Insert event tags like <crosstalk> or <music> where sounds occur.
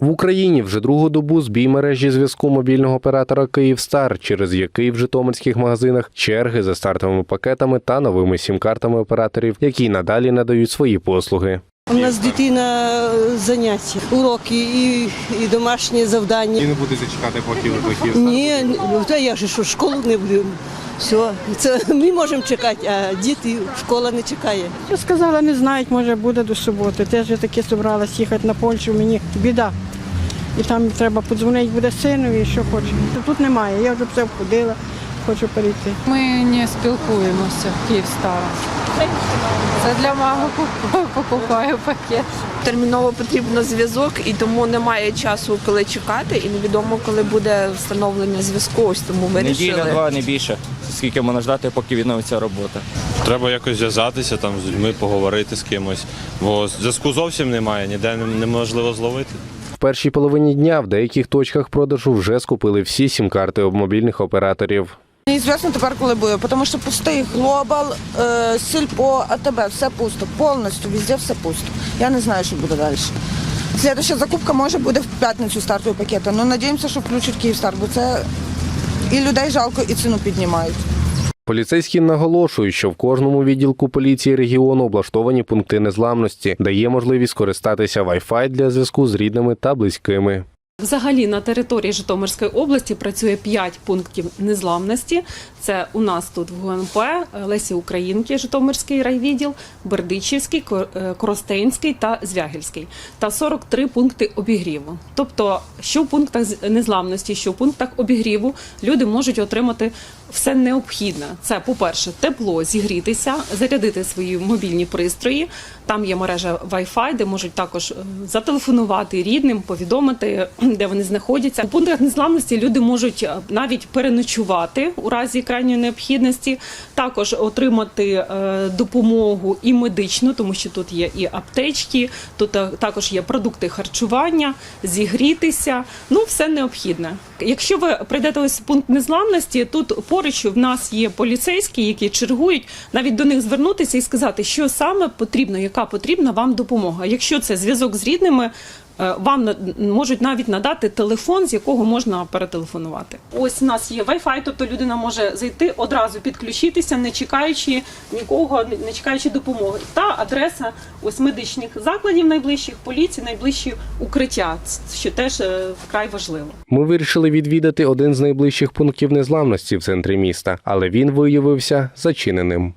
В Україні вже другу добу збій мережі зв'язку мобільного оператора Київстар, через який в житомирських магазинах черги за стартовими пакетами та новими сім-картами операторів, які надалі надають свої послуги. У нас дитина е, заняття, уроки і, і домашні завдання. І не будете чекати, поки викликів. Ні, ну, та я ж що, школу не буду. Все, це ми можемо чекати, а діти, школа не чекає. Я сказала, не знають, може буде до суботи. Теж я таки зібралась їхати на Польщу, мені біда. І там треба подзвонити буде синові, що хоче. Тут немає, я вже все обходила, хочу перейти. Ми не спілкуємося в Київстара. Це для мами покупаю пакет. терміново потрібно зв'язок, і тому немає часу, коли чекати, і невідомо, коли буде встановлення зв'язку. Ось тому вирішили. Неділя-два, не більше. Скільки можна ждати, поки відновиться робота. Треба якось зв'язатися там з людьми, поговорити з кимось. Бо зв'язку зовсім немає, ніде неможливо зловити. Першій половині дня в деяких точках продажу вже скупили всі сім-карти мобільних операторів. Неізвісно тепер, коли буде, тому що пустий глобал, е, сільпо, АТБ, все пусто, повністю, везде все пусто. Я не знаю, що буде далі. Слідуща закупка може буде в п'ятницю стартового пакету. Ну, надіємося, що включать Київстар, бо це і людей жалко, і ціну піднімають. Поліцейські наголошують, що в кожному відділку поліції регіону облаштовані пункти незламності, дає можливість користатися Wi-Fi для зв'язку з рідними та близькими. Взагалі на території Житомирської області працює 5 пунктів незламності. Це у нас тут в ГНП Лесі Українки, Житомирський райвідділ, Бердичівський, е, Коростенський та Звягільський та 43 пункти обігріву. Тобто, що в пунктах незламності, що в пунктах обігріву люди можуть отримати все необхідне. Це, по-перше, тепло, зігрітися, зарядити свої мобільні пристрої. Там є мережа Wi-Fi, де можуть також е, зателефонувати рідним, повідомити, <clears throat> де вони знаходяться. У пунктах незламності люди можуть е, навіть переночувати у разі крайньої необхідності, також отримати е, допомогу і медичну, тому що тут є і аптечки, тут е, також є продукти харчування, зігрітися. Ну, все необхідне. Якщо ви прийдете ось пункт незламності, тут поруч в нас є поліцейські, які чергують, навіть до них звернутися і сказати, що саме потрібно, яка потрібна вам допомога. Якщо це зв'язок з рідними, вам на- можуть навіть надати телефон, з якого можна перетелефонувати. Ось у нас є Wi-Fi, тобто людина може зайти одразу підключитися, не чекаючи нікого, не чекаючи допомоги. Та адреса ось медичних закладів найближчих, поліції, найближчі укриття, що теж е, вкрай важливо. Ми вирішили відвідати один з найближчих пунктів незламності в центрі міста, але він виявився зачиненим.